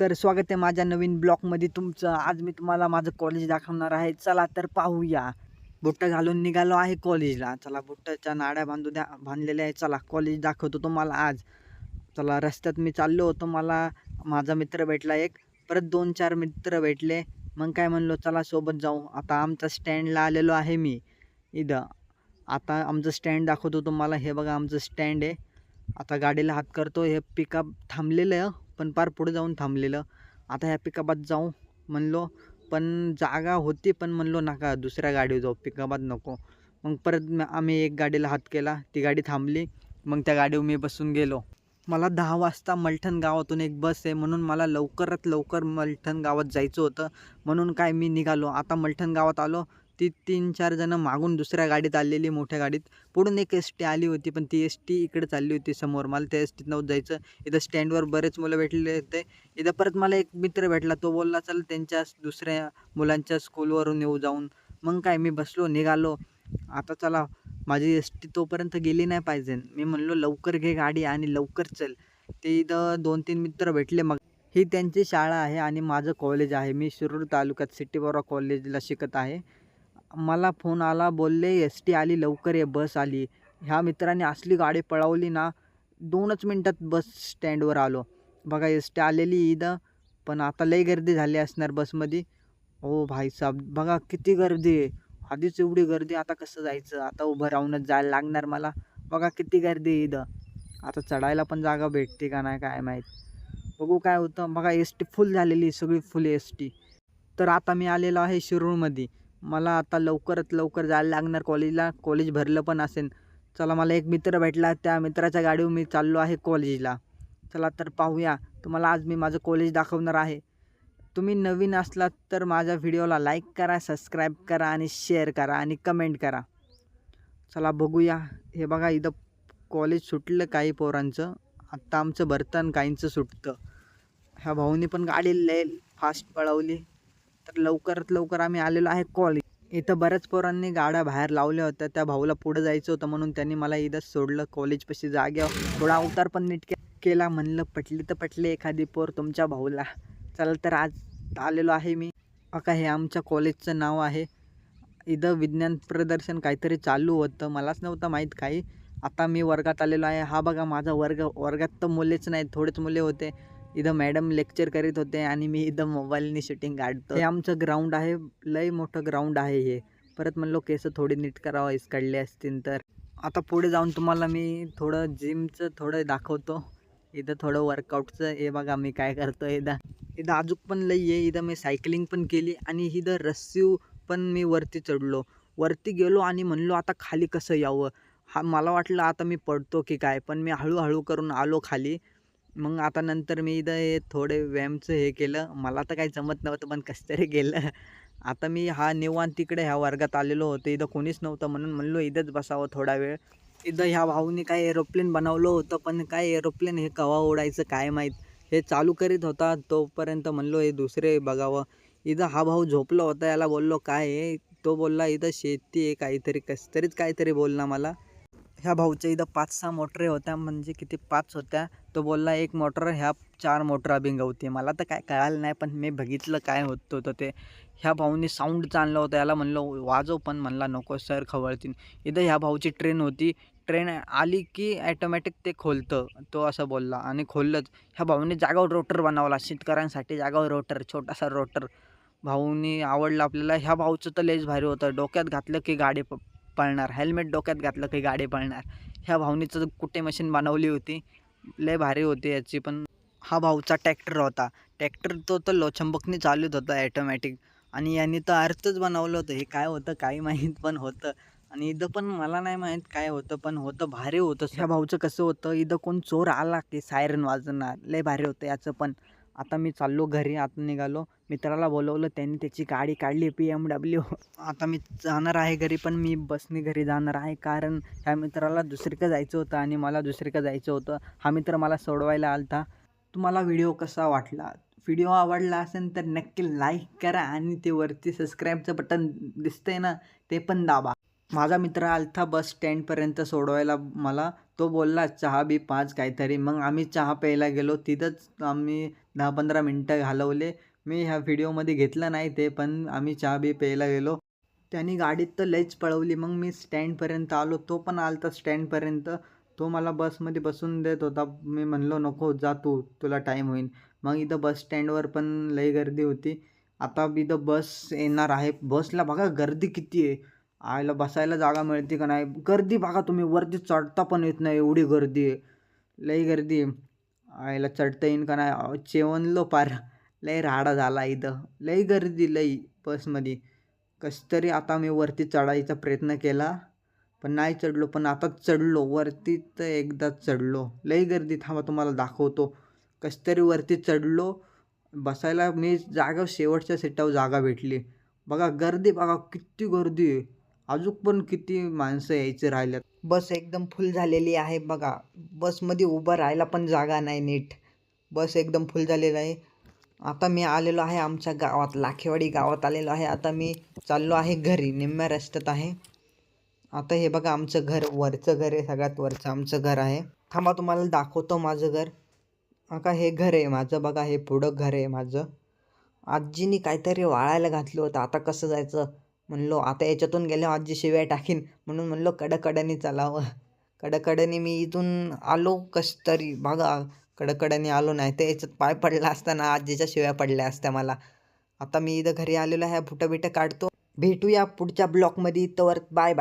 तर स्वागत आहे माझ्या नवीन ब्लॉकमध्ये तुमचं. आज मी तुम्हाला माझं कॉलेज दाखवणार आहे. चला तर पाहूया. बुट्ट घालून निघालो आहे कॉलेजला चला बुट्टाच्या नाड्या बांधू द्या बांधलेल्या आहे चला कॉलेज दाखवतो तुम्हाला आज. चला रस्त्यात मी चाललो होतो. मला माझा मित्र भेटला एक. परत दोन चार मित्र भेटले. मग काय म्हणलो चला सोबत जाऊ. आता आमच्या स्टँडला आलेलो आहे मी. इथं. आता आमचं स्टँड दाखवतो तुम्हाला. हे बघा आमचं स्टँड आहे. आता गाडीला हात करतो. हे पिकअप थांबलेलं आहे. पण पार पुढे जाऊन थांबलेलं. आता ह्या पिकअपात जाऊ म्हणलो पण जागा होती पण म्हणलो नका दुसऱ्या गाडीवर जाऊ पिकअपात नको. मग परत आम्ही एक गाडीला हात केला. ती गाडी थांबली. मग त्या गाडीवर मी बसून गेलो. मला दहा वाजता मलठण गावातून एक बस आहे म्हणून मला लवकरात लवकर मलठण गावात जायचं होतं. म्हणून काय मी निघालो. आता मलठण गावात आलो. ती तीन चार जणं मागून दुसऱ्या गाडीत आलेली मोठ्या गाडीत. पुढून एक एस टी आली होती पण ती एस टी इकडे चालली होती समोर. मला त्या एस टीत नव्हतं जायचं. इथं स्टँडवर बरेच मुलं भेटलेले होते. इथं परत मला एक मित्र भेटला. तो बोलला चल त्यांच्या दुसऱ्या मुलांच्या स्कूलवरून येऊ जाऊन. मग काय मी बसलो निघालो. आता चला माझी एस टी तोपर्यंत गेली नाही पाहिजे. मी म्हणलो लवकर घे गाडी आणि लवकर चल. ते इथं दोन तीन मित्र भेटले मग. ही त्यांची शाळा आहे आणि माझं कॉलेज आहे. मी शिरूर तालुक्यात सिटी कॉलेजला शिकत आहे. मला फोन आला बोलले एस टी आली लवकर ये बस आली. ह्या मित्राने असली गाडी पळवली ना दोनच मिनटात बस स्टँडवर आलो. बघा एस टी आलेली इथं पण आता लई गर्दी झाली असणार बसमध्ये. ओ भाई साहेब बघा किती गर्दी आहे. आधीच एवढी गर्दी आता कसं जायचं? आता उभं राहूनच जायला लागणार मला. बघा किती गर्दी आहे इथं. आता चढायला पण जागा भेटते का नाही काय माहीत. बघू काय होतं. बघा एस टी फुल झालेली आहे, सगळी फुल एस टी. तर आता मी आलेलो आहे शिरूरमध्ये मला आता लवकरात लवकर जायला लागणार. कॉलेजला कॉलेज भरलं पण असेल चला मला एक मित्र भेटला. त्या मित्राच्या गाडीवर मी चाललो आहे कॉलेजला. चला तर पाहूया. तुम्हाला आज मी माझं कॉलेज दाखवणार आहे. तुम्ही नवीन असलात तर माझ्या व्हिडिओला लाईक करा सबस्क्राईब करा आणि शेअर करा आणि कमेंट करा. चला बघूया. हे बघा इथं कॉलेज सुटलं काही पोरांचं. आत्ता आमचं भरतं आणि काहींचं सुटतं. ह्या भाऊनी पण गाडी लय फास्ट पळवली. तर लवकरात लवकर आम्ही आलेलो आहे कॉलेज इथं बऱ्याच पोरांनी गाड्या बाहेर लावल्या होत्या. त्या भाऊला पुढं जायचं होतं म्हणून त्यांनी मला इथंच सोडलं. कॉलेजपाशी जाग्यावर थोडा अवतार पण नीट केला. म्हणलं पटली तर पटले एखादी पोर तुमच्या भाऊला. चला तर आज आलेलो आहे मी. अका हे आमच्या कॉलेजचं नाव आहे. इथं विज्ञान प्रदर्शन काहीतरी चालू होतं. मलाच नव्हतं माहीत काही. आता मी वर्गात आलेलो आहे. हा बघा माझा वर्ग वर्गात तर मुलेच नाहीत. थोडेच मुले होते. इथं मॅडम लेक्चर करीत होते आणि मी इथं मोबाईलने शूटिंग काढतो. हे आमचं ग्राउंड आहे लय मोठं ग्राउंड आहे हे. परत म्हणलो केस थोडी नीट करावं इस काढले असतील तर. आता पुढे जाऊन तुम्हाला मी थोडं जिमचं थोडं दाखवतो. इथं थोडं वर्कआउटचं हे बघा मी काय करतो इथं. इथं अजून पण लई आहे इथं मी सायकलिंग पण केली आणि इथं रस्सी पण मी वरती चढलो. वरती गेलो आणि म्हणलो आता खाली कसं यावं? हा मला वाटलं आता मी पडतो की काय पण मी हळूहळू करून आलो खाली. मग आता नंतर मी इथं हे थोडे व्यायामचं हे केलं. मला तर काही जमत नव्हतं पण कसं तरी गेलं आता मी हा निवांत तिकडे ह्या वर्गात आलेलो होतो. इथं कोणीच नव्हतं म्हणून म्हणलो इथंच बसावं थोडा वेळ. इथं ह्या भाऊनी काय एरोप्लेन बनवलं होतं पण काय एरोप्लेन हे कवा उडायचं काय माहीत? हे चालू करीत होता. तोपर्यंत म्हणलो हे दुसरे बघावं. इथं हा भाऊ झोपला होता. याला बोललो काय आहे तो बोलला इथं शेती आहे काहीतरी. कसं तरीच काहीतरी बोलला मला. ह्या भाऊच्या इथं पाच सहा मोटरे होत्या म्हणजे किती पाच होत्या. तो बोलला एक मोटर ह्या चार मोटरा बिंगवते मला तर काय कळालं नाही पण मी बघितलं काय होतं होतं ते. ह्या भाऊनी साऊंडचं आणलं होतं याला म्हणलं वाजव पण. म्हणला नको सर खवळतीन. इथं ह्या भाऊची ट्रेन होती. ट्रेन आली की ॲटोमॅटिक ते खोलतं. तो असं बोलला आणि खोललंच. ह्या भाऊने जागावर रोटर बनवला शेतकऱ्यांसाठी जागावर रोटर छोटासा रोटर भाऊनी आवडला आपल्याला. ह्या भाऊचं तर लयच भारी होतं. डोक्यात घातलं की गाडी प पळणार. हेल्मेट डोक्यात घातलं की गाडी पळणार. ह्या भाऊनीचं कुठे मशीन बनवली होती? लय भारी होती याची पण हा भाऊचा ट्रॅक्टर होता. ट्रॅक्टर तो तर लोचंबकनी चालूच होता ॲटोमॅटिक आणि यांनी तर अर्थच बनवलं होतं. हे काय होतं काही माहीत पण होतं. आणि इथं पण मला नाही माहीत काय होतं पण होतं भारी होतं. ह्या भाऊचं कसं होतं इथं कोण चोर आला की सायरन वाजणार. लय भारी होतं याचं पण. आता मी चाललो घरी आता निघालो. मित्राला बोलवलं त्यांनी त्याची गाडी काढली पी एम डब्ल्यू आता मी जाणार आहे घरी पण मी बसने घरी जाणार आहे कारण ह्या मित्राला दुसरीकडे जायचं होतं आणि मला दुसरीकडे जायचं होतं. हा मित्र मला सोडवायला आलता. तुम्हाला व्हिडिओ कसा वाटला? व्हिडिओ आवडला असेल तर नक्की लाईक करा आणि ते वरती सबस्क्राईबचं बटन दिसतंय ना ते पण दाबा. माझा मित्र आलथा बस स्टँडपर्यंत सोडवायला मला. तो बोलला चहा बी पाच काहीतरी. मग आम्ही चहा प्यायला गेलो. तिथंच आम्ही दहा पंधरा मिनटं घालवले. मी ह्या व्हिडिओमध्ये घेतलं नाही ते पण आम्ही चहा बी प्यायला गेलो. त्यांनी गाडीत तर लईच पळवली. मग मी स्टँडपर्यंत आलो. तो पण आलता स्टँडपर्यंत. तो मला बसमध्ये बसून देत होता. मी म्हणलो नको जा तू. तुला टाईम होईल मग इथं बस स्टँडवर पण लई गर्दी होती. आता इथं बस येणार आहे. बसला बघा गर्दी किती आहे. आयला बसायला जागा मिळते का नाही? गर्दी बघा तुम्ही वरती चढता पण येत नाही एवढी गर्दी. आहे लई गर्दी. आयला चढता येईन का नाही? जेवणलो पार. लई राडा झाला इथं. लई गर्दी लई बसमध्ये. कसं तरी आता मी वरती चढायचा प्रयत्न केला पण नाही चढलो. पण आता चढलो. वरती तर एकदाच चढलो. लई गर्दी थांबा तुम्हाला दाखवतो. कसं तरी वरती चढलो. बसायला मी जागा शेवटच्या सीटावर जागा भेटली. बघा गर्दी बघा किती गर्दी. आहे अजून पण किती माणसं यायचे राहिल्यात? बस एकदम फुल झालेली आहे बघा. बसमध्ये उभं राहायला पण जागा नाही नीट. बस एकदम फुल झालेलं आहे. आता मी आलेलो आहे आमच्या गावात लाखेवाडी गावात आलेलो आहे. आता मी चाललो आहे घरी निम्म्या रस्त्यात आहे. आता हे बघा आमचं घर वरचं घर आहे सगळ्यात वरचं आमचं घर आहे. थांबा तुम्हाला दाखवतो माझं घर. का हे घर आहे माझं बघा हे पुढं घर आहे माझं. आजीनी काहीतरी वाळायला घातलं होतं. आता कसं जायचं? म्हणलो आता याच्यातून गेले आजी शिव्या टाकीन. म्हणून म्हणलो कडकडनी चालावं. कडकडनी मी इथून आलो कस तरी. बघा कडकडनी आलो नाही तर याच्यात पाय पडला असताना आजीच्या शिव्या पडल्या असत्या मला. आता मी इथं घरी आलेलो आहे फुटं बिटं काढतो. भेटूया पुढच्या ब्लॉकमध्ये तवर बाय बाय